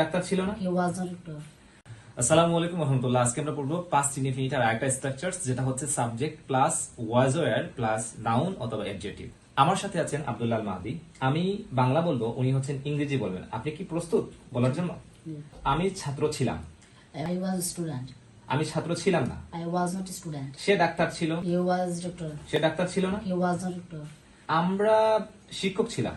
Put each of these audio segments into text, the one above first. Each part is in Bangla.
ডাক্তার ছিল না. আসসালামু আলাইকুম রহমতুল্লাহ। আজকে আমরা পড়ব পাস্ট ইনডিফিনিট আর একটা স্ট্রাকচার যেটা হচ্ছে সাবজেক্ট প্লাস প্লাস নাউন অথবা অ্যাডজেক্টিভ আমার সাথে আছেন আব্দুল্লাহ আল মাহদি। আমি বাংলা বলব উনি হচ্ছেন ইংরেজি বলবেন। আপনি কি প্রস্তুত বলার জন্য? আমি ছাত্র ছিলাম। আমি ছাত্র ছিলাম না। A সে ডাক্তার ছিল. সে ডাক্তার ছিল না. আমরা শিক্ষক ছিলাম.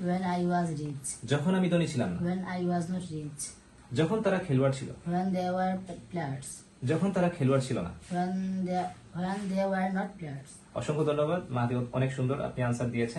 When I was rich. যখন আমি ধনী ছিলাম না When I was not rich. যখন তারা খেলোয়াড় ছিল When they were players. যখন তারা খেলোয়াড় ছিল না When they when they were not players. অসংখ্য ধন্যবাদ মাহাদি অনেক সুন্দর আপনি আনসার দিয়েছেন